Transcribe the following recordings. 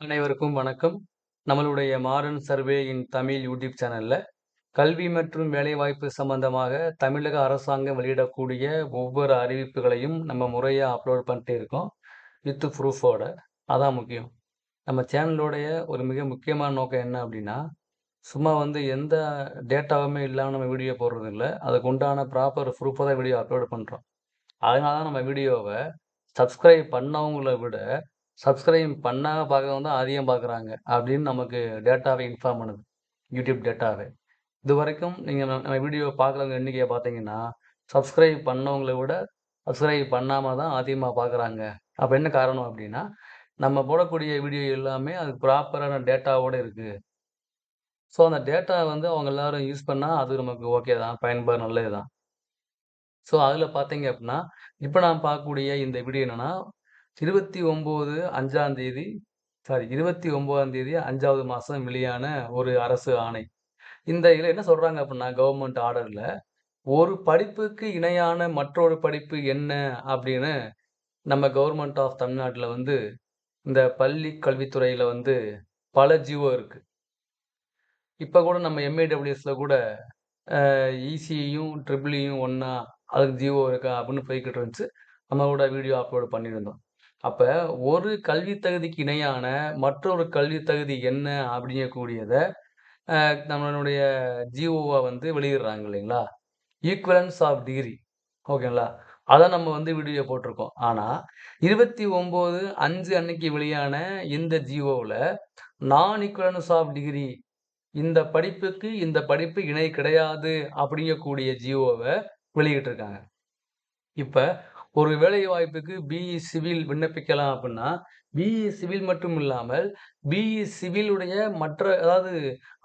அனைவருக்கும் வணக்கம். நம்மளுடைய Maran survey in Tamil YouTube சேனலில் கல்வி மற்றும் வேலைவாய்ப்பு சம்பந்தமாக தமிழக அரசாங்கம் வெளியிடக்கூடிய ஒவ்வொரு அறிவிப்புகளையும் நம்ம முறையாக அப்லோட் பண்ணிட்டு இருக்கோம். வித் ப்ரூஃபோட. அதான் முக்கியம். நம்ம சேனலோடைய ஒரு மிக முக்கியமான நோக்கம் என்ன அப்படின்னா சும்மா வந்து எந்த டேட்டாவுமே இல்லாமல் நம்ம வீடியோ போடுறதில்ல. அதுக்கு உண்டான ப்ராப்பர் ப்ரூஃபாக தான் வீடியோ அப்லோட் பண்ணுறோம் அதனால தான் நம்ம வீடியோவை சப்ஸ்கிரைப் பண்ணவங்கள விட, சப்ஸ்கிரைப் பண்ணாம பார்க்கறவங்க தான் அதிகம் பார்க்குறாங்க. அப்படின்னு நமக்கு டேட்டாவே இன்ஃபார்ம் பண்ணுது. யூடியூப் டேட்டாவே. இது வரைக்கும் நீங்கள் நம்ம வீடியோ பார்க்குறவங்க எண்ணிக்கையை பார்த்தீங்கன்னா, சப்ஸ்கிரைப் பண்ணவங்கள விட, சப்ஸ்கிரைப் பண்ணாமல் தான் அதிகமாக பார்க்குறாங்க. அப்போ என்ன காரணம் அப்படின்னா நம்ம போடக்கூடிய வீடியோ எல்லாமே அது ப்ராப்பரான டேட்டாவோட இருக்குது ஸோ அந்த டேட்டா வந்து அவங்க எல்லாரும் யூஸ் பண்ணால் அது நமக்கு ஓகே தான். பயன்பாடு நல்லது தான். ஸோ அதில் பார்த்தீங்க அப்படின்னா இப்போ நான் பார்க்கக்கூடிய இந்த வீடியோ என்னன்னா, 29/5ஆம் தேதி சாரி 29ஆம் தேதி அஞ்சாவது மாதம் வெளியான ஒரு அரசு ஆணை. இந்த இதில் என்ன சொல்கிறாங்க அப்படின்னா கவர்மெண்ட் ஆர்டரில் ஒரு படிப்புக்கு இணையான மற்றொரு படிப்பு என்ன அப்படின்னு நம்ம கவர்மெண்ட் ஆஃப் தமிழ்நாட்டில் வந்து, இந்த பள்ளி கல்வித்துறையில் வந்து பல ஜீவோ இருக்குது இப்போ கூட நம்ம எம்ஏடபிள்யூஎஸில் கூட இசியையும் இ.சி.யும், ட்ரிபிள் இயும் அதுக்கு ஜீவோ இருக்கா அப்படின்னு போய்கிட்டு இருந்துச்சு. நம்ம கூட வீடியோ அப்லோடு பண்ணியிருந்தோம். அப்போ ஒரு கல்வி தகுதிக்கு இணையான மற்றொரு கல்வி தகுதி என்ன அப்படிங்கக்கூடியதை நம்மளுடைய ஜிஓவை வந்து வெளியிடுறாங்க இல்லைங்களா? ஈக்குவலன்ஸ் ஆஃப் டிகிரி ஓகேங்களா? அதை நம்ம வந்து வீடியோ போட்டிருக்கோம். ஆனால் இருபத்தி ஒம்பது அஞ்சு அன்னைக்கு வெளியான இந்த ஜிஓவில் நான் ஈக்குவலன்ஸ் ஆஃப் டிகிரி இந்த படிப்புக்கு இந்த படிப்பு இணை கிடையாது அப்படிங்கக்கூடிய ஜிஓவை வெளியிட்டிருக்காங்க. இப்போ ஒரு வேலைவாய்ப்புக்கு பிஇ சிவில் விண்ணப்பிக்கலாம் அப்படின்னா பிஇ சிவில் மட்டும் இல்லாமல், பிஇ சிவிலுடைய மற்ற அதாவது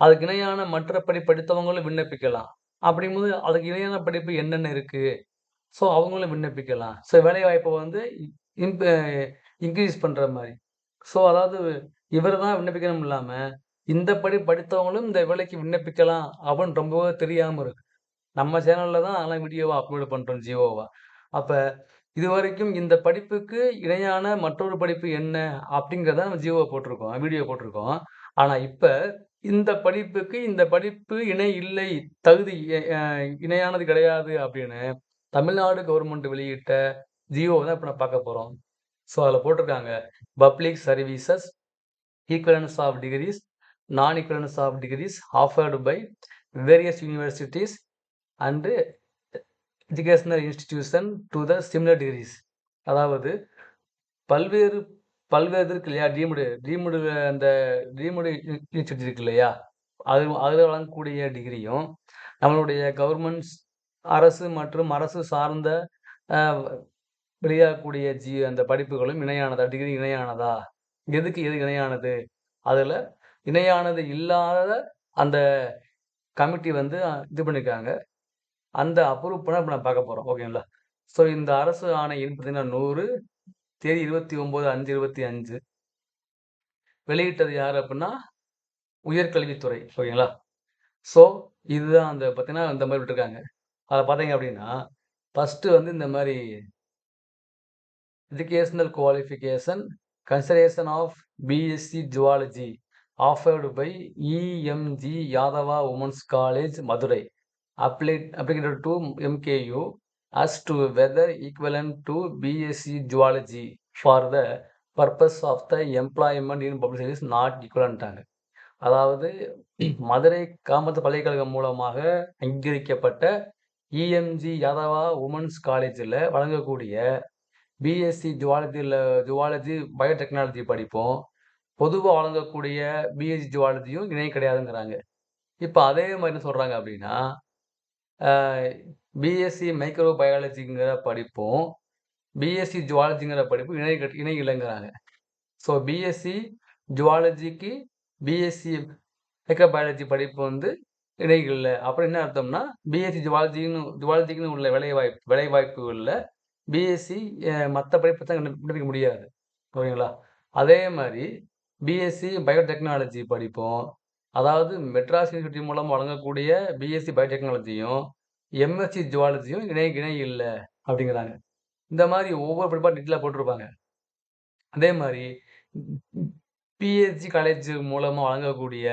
அதுக்கு இணையான மற்ற படி படித்தவங்களும் விண்ணப்பிக்கலாம். அப்படிங்கும்போது அதுக்கு இணையான படிப்பு என்னென்ன இருக்குது ஸோ அவங்களும் விண்ணப்பிக்கலாம். ஸோ வேலைவாய்ப்பை வந்து இம்ப இன்க்ரீஸ் பண்ணுற மாதிரி ஸோ அதாவது இவர் தான் விண்ணப்பிக்கணும் இல்லாமல் இந்த படி படித்தவங்களும் இந்த வேலைக்கு விண்ணப்பிக்கலாம் அப்படின்னு ரொம்பவே தெரியாமல் இருக்கு. நம்ம சேனலில் தான் அதெல்லாம் வீடியோவாக அப்லோடு பண்ணுறோம் ஜியோவா அப்போ இதுவரைக்கும் இந்த படிப்புக்கு இணையான மற்றொரு படிப்பு என்ன அப்படிங்கிறத நம்ம ஜியோவை போட்டிருக்கோம். வீடியோ போட்டிருக்கோம். ஆனால் இப்போ இந்த படிப்புக்கு இந்த படிப்பு இணை இல்லை. தகுதி இணையானது கிடையாது அப்படின்னு தமிழ்நாடு கவர்மெண்ட் வெளியிட்ட ஜியோவை தான் இப்போ நான் பார்க்க போகிறோம் ஸோ அதில் போட்டிருக்காங்க. Public services equivalence of degrees non equivalence of degrees offered by various universities and educational institution to the similar degrees அதாவது பல்வேறு பல்வேறு இருக்கு இல்லையா? டீமுடு டீமுடு அந்த டீமுடு யூனிவர்சிட்டி இருக்கு இல்லையா? அது அதில் வழங்கக்கூடிய டிகிரியும், நம்மளுடைய கவர்மெண்ட்ஸ் அரசு மற்றும் அரசு சார்ந்த வெளியாகக்கூடிய ஜி அந்த படிப்புகளும் இணையானதா? டிகிரி இணையானதா? எதுக்கு எது இணையானது? அதில் இணையானது இல்லாத அந்த கமிட்டி வந்து இது பண்ணியிருக்காங்க. அந்த அப்ரூவ் பண்ண நம்ம பார்க்க போகிறோம் ஓகேங்களா? ஸோ இந்த அரசு ஆணையின் பார்த்தீங்கன்னா நூறு தேதி 29/5/25 வெளியிட்டது யார் அப்படின்னா உயர்கல்வித்துறை. ஓகேங்களா? ஸோ இதுதான் அந்த பார்த்தீங்கன்னா, இந்த மாதிரி விட்டுருக்காங்க. அதை பார்த்தீங்க அப்படின்னா ஃபர்ஸ்ட்டு வந்து இந்த மாதிரி educational qualification consideration of BSc zoology offered by EMG. Yadava women's college, Madurai. Applied, applicated to MKU. As to whether equivalent to BSc Geology for the purpose of the employment in public service not equivalent அதாவது மதுரை காமராஜர் பல்கலைக்கழகம் மூலமாக அங்கீகரிக்கப்பட்ட இ.எம்.ஜி. Yadava women's காலேஜில் வழங்கக்கூடிய BSc ஜுவாலஜியில் zoology biotechnology படிப்போம் பொதுவாக வழங்கக்கூடிய BSc ஜுவாலஜியும் இணை கிடையாதுங்கிறாங்க. இப்போ அதே மாதிரி என்ன சொல்கிறாங்க அப்படின்னா பிஎஸ்சி மைக்ரோ பயாலஜிங்கிற படிப்பும், பிஎஸ்சி ஜுவாலஜிங்கிற படிப்பும் இணை கட் இணை இல்லைங்கிறாங்க ஸோ பிஎஸ்சி ஜுவாலஜிக்கு பிஎஸ்சி மைக்ரோ பயாலஜி படிப்பு வந்து இணை இல்லை அப்புறம் என்ன அர்த்தம்னா, பிஎஸ்சி ஜுவாலஜின்னு ஜுவாலஜிக்குன்னு உள்ள வேலைவாய்ப்பு இல்லை பிஎஸ்சி மற்ற படிப்பு தான் கண்டுபிடிக்க முடியாது. ஓகேங்களா? அதே மாதிரி பிஎஸ்சி பயோடெக்னாலஜி படிப்போம் அதாவது மெட்ராஸ் யூனிவர்சிட்டி மூலம் வழங்கக்கூடிய பிஎஸ்சி பயோடெக்னாலஜியும், எம்எஸ்சி ஜுவாலஜியும் இணை இணை இல்லை அப்படிங்கிறாங்க இந்த மாதிரி ஒவ்வொரு படிப்பாக டீட்டெயிலா போட்டிருப்பாங்க. அதே மாதிரி பிஎஸ்ஜி காலேஜ் மூலமாக வழங்கக்கூடிய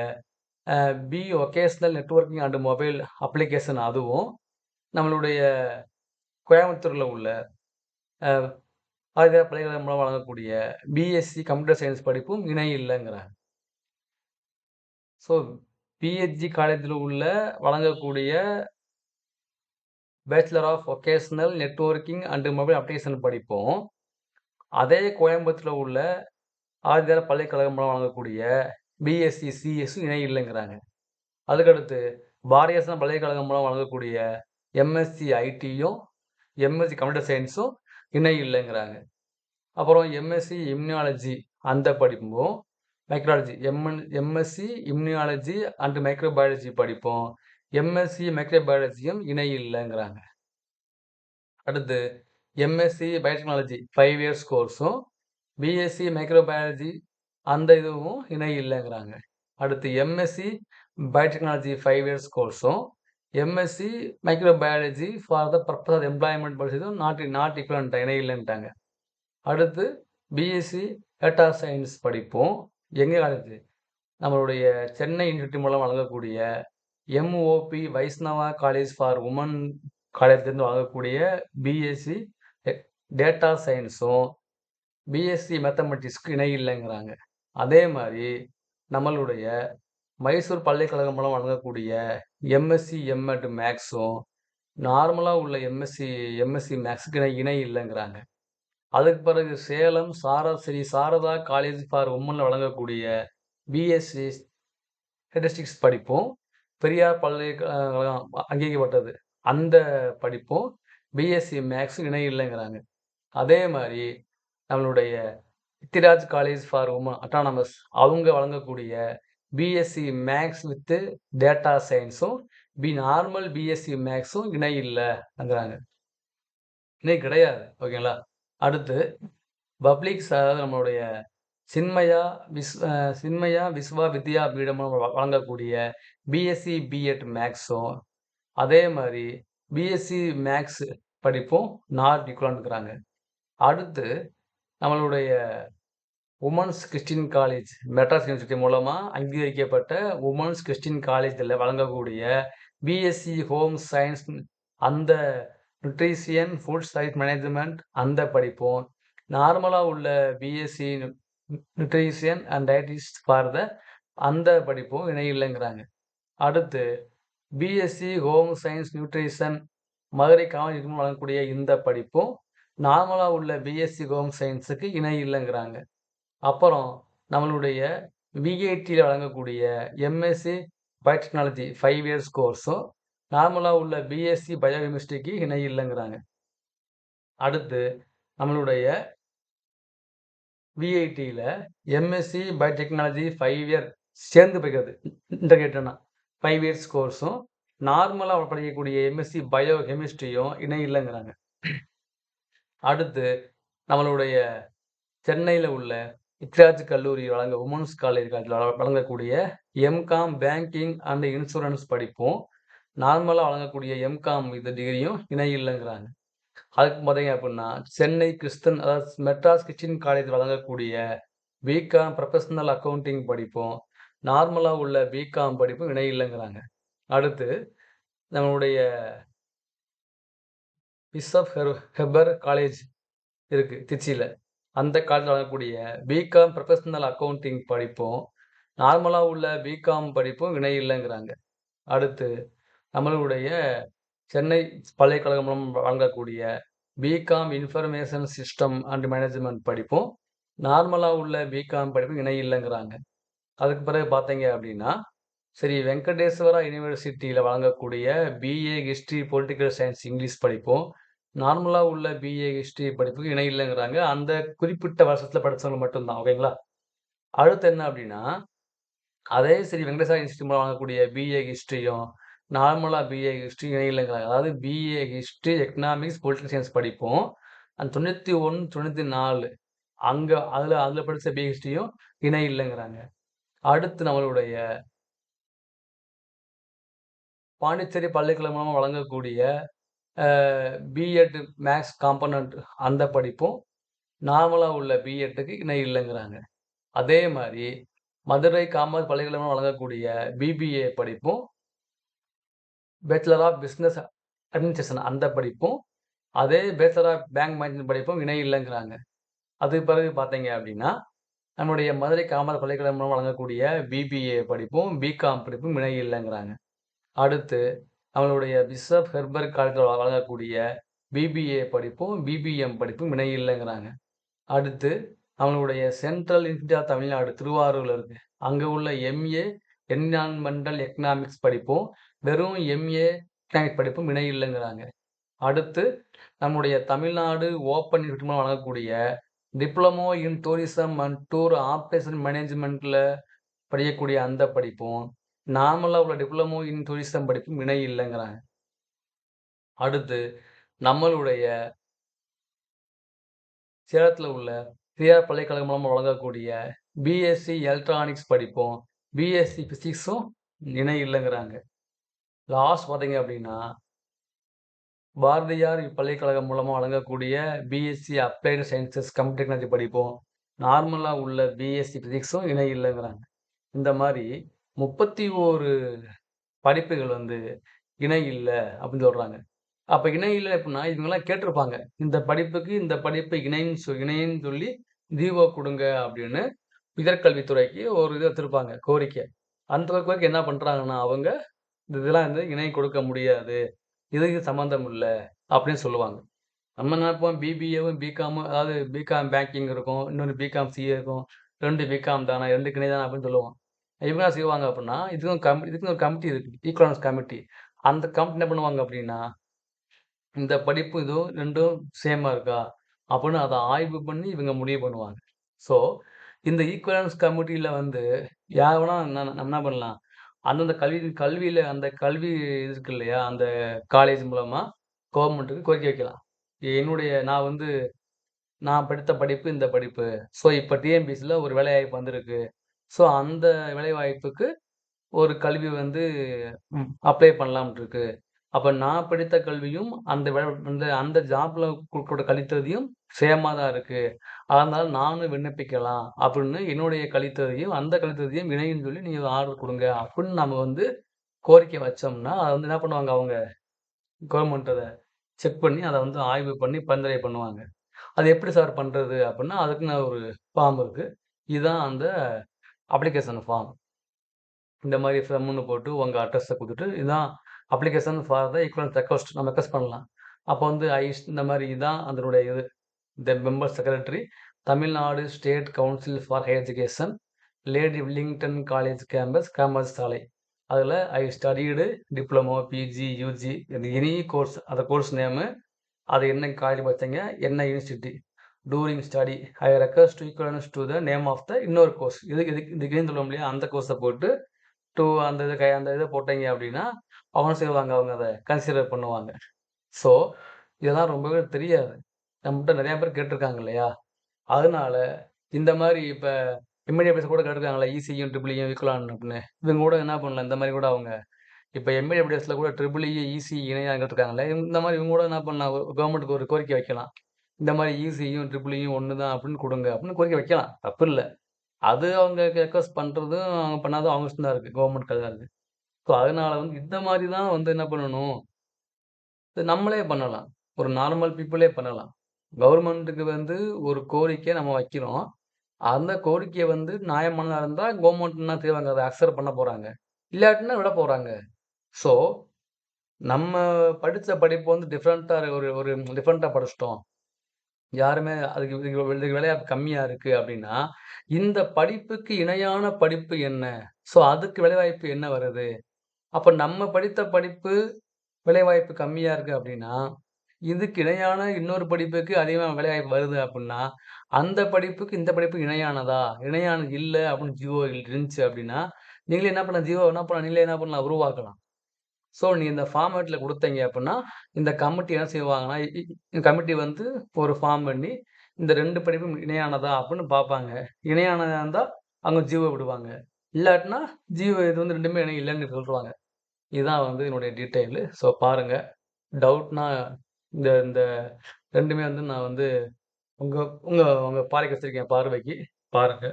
B vocational networking and mobile application அதுவும், நம்மளுடைய கோயம்புத்தூரில் உள்ள பாரதியார் பல்கலைக்கழகம் மூலம் வழங்கக்கூடிய பிஎஸ்சி கம்ப்யூட்டர் சயின்ஸ் படிப்பும் இணை இல்லைங்கிறாங்க ஸோ, பிஹெச்டி காலேஜில் உள்ள வழங்கக்கூடிய bachelor of vocational networking and mobile application படிப்போம். அதே கோயம்புத்தூரில் உள்ள ஆதிதார பல்கலைக்கழகம் மூலம் வழங்கக்கூடிய பிஎஸ்சி சிஎஸ்சும் இணை இல்லைங்கிறாங்க. அதுக்கடுத்து பாரதியாசன பல்கலைக்கழகம் மூலம் வழங்கக்கூடிய எம்எஸ்சி ஐடியும், எம்எஸ்சி கம்ப்யூட்டர் சயின்ஸும் இணை இல்லைங்கிறாங்க. அப்புறம் எம்எஸ்சி இம்யூனாலஜி அந்த படிப்பும், micrology MN MSc immunology and microbiology படிப்போம். எம்எஸ்சி மைக்ரோபயாலஜியும் இணை இல்லைங்கிறாங்க. அடுத்து எம்எஸ்சி பயோடெக்னாலஜி ஃபைவ் இயர்ஸ் கோர்ஸும், பிஎஸ்சி மைக்ரோபயாலஜி அந்த இதுவும் இணை இல்லைங்கிறாங்க. அடுத்து MSc biotechnology five years கோர்ஸும், MSc microbiology for the purpose of employment படிச்சதும் not not equivalent இணை இல்லைன்ட்டாங்க. அடுத்து பிஎஸ்சி டேட்டா சயின்ஸ் படிப்போம். எங்கள் காலேஜ்? நம்மளுடைய சென்னை யூனிவர்சிட்டி மூலம் வழங்கக்கூடிய MOP Vaishnava college for women காலேஜ்லேருந்து வழங்கக்கூடிய பிஎஸ்சி டேட்டா சயின்ஸும் பிஎஸ்சி மேத்தமெட்டிக்ஸ்க்கு இணை இல்லைங்கிறாங்க அதே மாதிரி நம்மளுடைய மைசூர் பல்கலைக்கழகம் மூலம் வழங்கக்கூடிய எம்எஸ்சி எம்.எட் மேக்ஸும், நார்மலாக உள்ள எம்எஸ்சி எம்எஸ்சி மேக்ஸுக்கு இணை இணை இல்லைங்கிறாங்க அதுக்கு பிறகு சேலம் சாரா ஸ்ரீ சாரதா காலேஜ் ஃபார் வுமன்ல வழங்கக்கூடிய பிஎஸ்சி ஸ்டேட்டிஸ்டிக்ஸ் படிப்பும், பெரியார் பல்கலைக்கழகம் அங்கீகப்பட்டது அந்த படிப்பும் பிஎஸ்சி மேக்ஸும் இணை இல்லைங்கிறாங்க அதே மாதிரி நம்மளுடைய Ethiraj college for women autonomous அவங்க வழங்கக்கூடிய பிஎஸ்சி மேக்ஸ் வித்து டேட்டா சயின்ஸும் பி நார்மல் பிஎஸ்சி மேக்ஸும் இணை இல்லைங்கிறாங்க இணை கிடையாது. ஓகேங்களா? அடுத்து பப்ளிக்ஸ் அதாவது நம்மளுடைய சின்மயா விஸ் சின்மயா விஸ்வா வித்யா பீடமும் வழங்கக்கூடிய பிஎஸ்சி பிஎட் மேக்ஸும், அதே மாதிரி பிஎஸ்சி மேக்ஸ் படிப்பும் நார் இருக்கிறாங்க அடுத்து நம்மளுடைய women's Christian college Madras university மூலமாக அங்கீகரிக்கப்பட்ட உமன்ஸ் கிறிஸ்டின் காலேஜில் வழங்கக்கூடிய பிஎஸ்சி ஹோம் சயின்ஸ் அந்த நியூட்ரிஷியன், ஃபுட் சைட் மேனேஜ்மெண்ட் அந்த படிப்பும், நார்மலாக உள்ள பிஎஸ்சி நியூட்ரிஷியன் அண்ட் டயட்டிஸ்ட் ஃபார் த அந்த படிப்பும் இணை இல்லைங்கிறாங்க. அடுத்து BSc home science nutrition Madurai Kamarajar வழங்கக்கூடிய இந்த படிப்பும், நார்மலாக உள்ள பிஎஸ்சி ஹோம் சயின்ஸுக்கு இணை இல்லைங்கிறாங்க. அப்புறம் நம்மளுடைய விஐடியில் வழங்கக்கூடிய எம்எஸ்சி பயோடெக்னாலஜி ஃபைவ் இயர்ஸ் கோர்ஸும், நார்மலாக உள்ள பிஎஸ்சி பயோகெமிஸ்ட்ரிக்கு இணை இல்லைங்கிறாங்க அடுத்து நம்மளுடைய விஐடியில் எம்எஸ்சி பயோடெக்னாலஜி ஃபைவ் இயர் சேர்ந்து படிக்கிறது. இன்டகிரேட்டட்னா 5 இயர்ஸ் கோர்ஸும், நார்மலாக படிக்கக்கூடிய எம்எஸ்சி பயோகெமிஸ்ட்ரியும் இணை இல்லைங்கிறாங்க அடுத்து நம்மளுடைய சென்னையில் உள்ள இத்ராஜ் கல்லூரி வழங்க உமன்ஸ் காலேஜ் வழங்கக்கூடிய M Com banking and insurance படிப்பும், நார்மலாக வழங்கக்கூடிய எம்.காம் இது டிகிரியும் இணை இல்லைங்கிறாங்க. அதுக்கு பார்த்தீங்க அப்படின்னா சென்னை கிறிஸ்டன் அதாவது மெட்ராஸ் கிச்சன் காலேஜ் வழங்கக்கூடிய பிகாம் ப்ரொஃபஷனல் அக்கவுண்டிங் படிப்பும், நார்மலாக உள்ள பிகாம் படிப்பும் இணை இல்லைங்கிறாங்க. அடுத்து நம்மளுடைய பிஷப் ஹெர் ஹெபர் காலேஜ் இருக்குது திச்சியில் அந்த காலேஜில் வழங்கக்கூடிய பிகாம் ப்ரொஃபஷனல் அக்கௌண்டிங் படிப்பும், நார்மலாக உள்ள பிகாம் படிப்பும் இணை இல்லைங்கிறாங்க. அடுத்து நம்மளுடைய சென்னை பல்கலைக்கழகம் மூலம் வழங்கக்கூடிய BCom information system and management படிப்பும், நார்மலாக உள்ள பிகாம் படிப்பும் இணை இல்லைங்கிறாங்க அதுக்கு பிறகு பார்த்தீங்க அப்படின்னா சரி வெங்கடேஸ்வரா யூனிவர்சிட்டியில் வழங்கக்கூடிய BA history political science English படிப்பும், நார்மலாக உள்ள பிஏ ஹிஸ்ட்ரி படிப்புக்கு இணை இல்லைங்கிறாங்க அந்த குறிப்பிட்ட வருஷத்தில் படித்தவங்க மட்டும்தான் ஓகேங்களா? அடுத்து என்ன அப்படின்னா அதே சரி வெங்கடேஸ்வரா யுனிவர்சிட்டி மூலம் வழங்கக்கூடிய பிஏ ஹிஸ்ட்ரியும் நார்மலா பிஏ ஹிஸ்ட்ரி இணை அதாவது BA history economics, political science படிப்பும், அந்த 91, 94 அங்க அதுல அதுல படிச்ச பிஏ ஹிஸ்டரியும் இணை இல்லைங்கிறாங்க. அடுத்து நம்மளுடைய பாண்டிச்சேரி பல்கலைக்கழகம் மூலமாக வழங்கக்கூடிய பிஎட் மேக்ஸ் காம்போனன்ட் அந்த படிப்பும், நார்மலா உள்ள பிஎட்டுக்கு இணை இல்லைங்கிறாங்க. அதே மாதிரி மதுரை காமர்ஸ் பல்கலைக்கழகம் வழங்கக்கூடிய பிபிஏ படிப்பும் பேச்சுலர் ஆஃப் பிஸ்னஸ் அட்மினிஸ்ட்ரேஷன் அந்த படிப்பும், அதே பேச்சுலர் ஆஃப் பேங்க் மேனேஜ்மெண்ட் படிப்பும் இணை இல்லைங்கிறாங்க. அதுக்கு பிறகு பார்த்தீங்க அப்படின்னா, நம்முடைய மதுரை காமர் பல்கலைக்கழகம் மூலம் வழங்கக்கூடிய பிபிஏ படிப்பும், பிகாம் படிப்பும் இணை இல்லைங்கிறாங்க. அடுத்து நம்மளுடைய பிஷப் ஹெர்பர் காலேஜில் வழங்கக்கூடிய பிபிஏ படிப்பும், பிபிஎம் படிப்பும் இணை இல்லைங்கிறாங்க. அடுத்து நம்மளுடைய சென்ட்ரல் இந்தியா ஆஃப் தமிழ்நாடு திருவாரூரில் இருக்குது அங்கே உள்ள எம்.ஏ. என்விரான்மென்டல் எக்கனாமிக்ஸ் படிப்பும், வெறும் எம்.ஏ. எக்கனாமிக்ஸ் படிப்பும் இணை இல்லைங்கிறாங்க அடுத்து நம்முடைய தமிழ்நாடு ஓப்பன் யூனிவர்சிட்டி மூலம் வழங்கக்கூடிய diploma in tourism and tour operation மேனேஜ்மெண்ட்டில் படிக்கக்கூடிய அந்த படிப்பும், நார்மலாக உள்ள டிப்ளமோ இன் டூரிசம் படிப்பும் இணை இல்லைங்கிறாங்க அடுத்து நம்மளுடைய சேலத்தில் உள்ள பெரியார் பல்கலைக்கழகம் மூலம் வழங்கக்கூடிய பிஎஸ்சி எலக்ட்ரானிக்ஸ் படிப்பும், பிஎஸ்சி பிசிக்ஸும் இணை இல்லைங்கிறாங்க லாஸ்ட் பார்த்தீங்க அப்படின்னா பாரதியார் பல்கலைக்கழகம் மூலமாக வழங்கக்கூடிய BSc applied sciences computer technology படிப்போம் நார்மலாக உள்ள பிஎஸ்சி பிசிக்ஸும் இணை இல்லைங்கிறாங்க இந்த மாதிரி முப்பத்தி ஓரு படிப்புகள் வந்து இணை இல்லை அப்படின்னு சொல்கிறாங்க அப்போ இணை இல்லை அப்படின்னா, இவங்கெல்லாம் கேட்டிருப்பாங்க. இந்த படிப்புக்கு இந்த படிப்பு இணைன்னு சொ இணைன்னு சொல்லி ஜீவோ கொடுங்க அப்படின்னு உயர்கல்வித்துறைக்கு ஒரு இது வச்சுருப்பாங்க கோரிக்கை. அந்த கோரிக்கை என்ன பண்ணுறாங்கன்னா அவங்க இதெல்லாம் வந்து இணை கொடுக்க முடியாது. இதுக்கு சம்மந்தம் இல்லை அப்படின்னு சொல்லுவாங்க. நம்ம நினைப்போம் பிபிஏவும், பிகாமும் அதாவது பிகாம் பேங்கிங் இருக்கும். இன்னொன்று பிகாம் சிஏ இருக்கும். ரெண்டு பிகாம் தானே, ரெண்டு கிணை தானே அப்படின்னு சொல்லுவோம். இவங்க என்ன செய்வாங்க அப்படின்னா, இதுக்கும் கம் இதுக்கும் ஒரு கமிட்டி இருக்கு. Equivalence committee. அந்த கமிட்டி என்ன பண்ணுவாங்க அப்படின்னா, இந்த படிப்பு இதுவும் ரெண்டும் சேமாக இருக்கா? அப்படின்னு அதை ஆய்வு பண்ணி இவங்க முடிவு பண்ணுவாங்க. ஸோ, இந்த ஈக்குவலன்ஸ் கமிட்டியில் வந்து யார் வேணால் நம்ம என்ன பண்ணலாம், அந்தந்த கல்வி கல்வியில அந்த கல்வி இருக்கு இல்லையா? அந்த காலேஜ் மூலமா கவர்மெண்ட்டுக்கு கோரிக்கை வைக்கலாம். என்னுடைய நான் வந்து நான் படித்த படிப்பு இந்த படிப்பு. ஸோ, இப்ப டிஎன்பிஎஸ்சில ஒரு வேலைவாய்ப்பு வந்திருக்கு. ஸோ, அந்த வேலைவாய்ப்புக்கு ஒரு கல்வி வந்து அப்ளை பண்ணலாம்ட்டு இருக்கு. அப்ப நான் படித்த கல்வியும், அந்த அந்த அந்த ஜாப்ல குடுக்கப்பட்ட கல்வித்தகுதியும் சேமா தான் இருக்குது அதனால நானும் விண்ணப்பிக்கலாம் அப்படின்னு என்னுடைய கழித்ததையும் அந்த கழித்ததையும் இணையும் சொல்லி நீங்கள் ஆர்டர் கொடுங்க அப்படின்னு நம்ம வந்து கோரிக்கை வச்சோம்னா, அதை வந்து என்ன பண்ணுவாங்க அவங்க, கவர்மெண்ட் அதை செக் பண்ணி அதை வந்து ஆய்வு பண்ணி பரிந்துரை பண்ணுவாங்க. அது எப்படி சார் பண்ணுறது அப்படின்னா, அதுக்குன்னு ஒரு ஃபார்ம் இருக்குது இதுதான் அந்த அப்ளிகேஷன் ஃபார்ம். இந்த மாதிரி ஃபார்ம்னு போட்டு உங்கள் அட்ரஸை கொடுத்துட்டு இதுதான் application for the equivalence request நம்ம ரெக்வஸ்ட் பண்ணலாம். அப்போ வந்து ஐஸ் இந்த மாதிரி இதுதான் அதனுடைய இது. The member secretary, Tamil Nadu state council for higher education, lady Willingdon college campus, Kamaraj சாலை. அதில் I studied diploma, PG, UG any course அந்த கோர்ஸ் நேமு, அது என்ன காலேஜ் பார்த்தீங்க என்ன university. During study I request equivalence to the name of the இன்னொரு course. இதுக்கு இதுக்கு இதுக்குன்னு சொல்ல முடியாது அந்த கோர்ஸை போட்டு, டூ அந்த இது கை அந்த இதை போட்டீங்க அப்படின்னா, அவங்க செய்வாங்க, அவங்க அதை கன்சிடர் பண்ணுவாங்க. ஸோ, இதெல்லாம் ரொம்பவே தெரியாது. நம்மகிட்ட நிறையா பேர் கேட்டிருக்காங்க இல்லையா? அதனால இந்த மாரி இப்ப எம்.ஏ.டபிள்யூஎஸ் கூட கேட்டிருக்காங்கல்ல, இசியும், ட்ரிபிள்-ஈயும் ஈக்குவலான் அப்படின்னு. இவங்க கூட என்ன பண்ணலாம், இந்த மாதிரி கூட அவங்க இப்ப எம்.ஏ.டபிள்யூஎஸ்ல கூட ட்ரிபிள்-இ, இசி e, இணையா கேட்டிருக்காங்கல்ல, இந்த மாதிரி இவங்க கூட என்ன பண்ணலாம், கவர்மெண்ட்டுக்கு ஒரு கோரிக்கை வைக்கலாம். இந்த மாதிரி இசியும், ட்ரிபிள்-ஈயும் தான் அப்படின்னு கொடுங்க அப்படின்னு கோரிக்கை வைக்கலாம். தப்பில்ல. அது அவங்க ரெக்வஸ்ட் பண்ணுறதும் அவங்க பண்ணாதும் அவங்க தான் இருக்குது கவர்மெண்ட் கையில இருக்குது ஸோ, அதனால வந்து இந்த மாதிரி தான் வந்து என்ன பண்ணணும் நம்மளே பண்ணலாம். ஒரு நார்மல் பீப்புளே பண்ணலாம். கவர்மெண்ட்டுக்கு வந்து ஒரு கோரிக்கை நம்ம வைக்கிறோம். அந்த கோரிக்கையை வந்து நியாயமானதாக இருந்தால் கவர்மெண்ட் என்ன செய்வாங்க, அதை அக்செப்ட் பண்ண போகிறாங்க இல்லாட்டினா விட போகிறாங்க ஸோ, நம்ம படித்த படிப்பு வந்து டிஃப்ரெண்ட்டாக ஒரு ஒரு டிஃப்ரெண்ட்டாக படிச்சிட்டோம் யாருமே அதுக்கு இதுக்கு விலையா கம்மியாக இருக்குது அப்படின்னா, இந்த படிப்புக்கு இணையான படிப்பு என்ன? ஸோ, அதுக்கு விலைவாய்ப்பு என்ன வருது? அப்போ நம்ம படித்த படிப்பு விலைவாய்ப்பு கம்மியாக இருக்கு அப்படின்னா, இதுக்கு இணையான இன்னொரு படிப்புக்கு அதிகமாக வேலைவாய்ப்பு வருது அப்படின்னா, அந்த படிப்புக்கு இந்த படிப்பு இணையானதா? இணையானது இல்லை அப்படின்னு ஜியோ இருந்துச்சு அப்படின்னா, நீங்களே என்ன பண்ணலாம், ஜியோ என்ன பண்ணலாம், நீங்களே என்ன பண்ணலாம், உருவாக்கலாம். ஸோ, நீ இந்த ஃபார்மேட்டில் கொடுத்தீங்க அப்படின்னா, இந்த கமிட்டி என்ன செய்வாங்கன்னா, கமிட்டி வந்து ஒரு ஃபார்ம் பண்ணி, இந்த ரெண்டு படிப்பும் இணையானதா அப்படின்னு பார்ப்பாங்க. இணையானதா இருந்தால் அவங்க ஜியோ விடுவாங்க. இல்லாட்டினா ஜியோ இது வந்து ரெண்டுமே இணை இல்லைன்னு சொல்லுவாங்க இதுதான் வந்து என்னுடைய டீட்டெயிலு. ஸோ, பாருங்கள் டவுட்னா இந்த இந்த 2மே வந்து நான் வந்து உங்க உங்க உங்க பார்வைக்கு வச்சிருக்கேன் பார்வைக்கு. பாருங்க.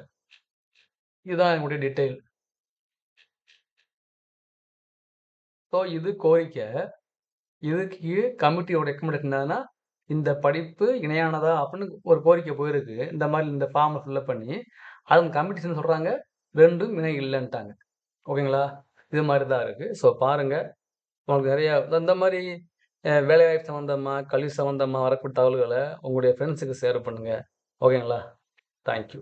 இதுதான் என்னுடைய டீட்டெயில். ஸோ இது கோரிக்கை. இதுக்கு கமிட்டியோட ரெக்கமெண்டேஷன் என்னன்னா, இந்த படிப்பு இணையானதா அப்படின்னு ஒரு கோரிக்கை போயிருக்கு. இந்த மாரி இந்த ஃபார்ம ஃபில்லப் பண்ணி, அதுவும் கமிட்டி என்ன சொல்றாங்க, 2ம் இணை இல்லன்ட்டாங்க. ஓகேங்களா? இது மாரி தான் இருக்கு. ஸோ பாருங்க. உங்களுக்கு நெறைய இந்த அ வேலைவாய்ப்பு சம்மந்தமாக கல்வி சம்மந்தமாக வரக்கூடிய தகவல்களை உங்களுடைய ஃப்ரெண்ட்ஸுக்கு ஷேர் பண்ணுங்கள் ஓகேங்களா? Thank you.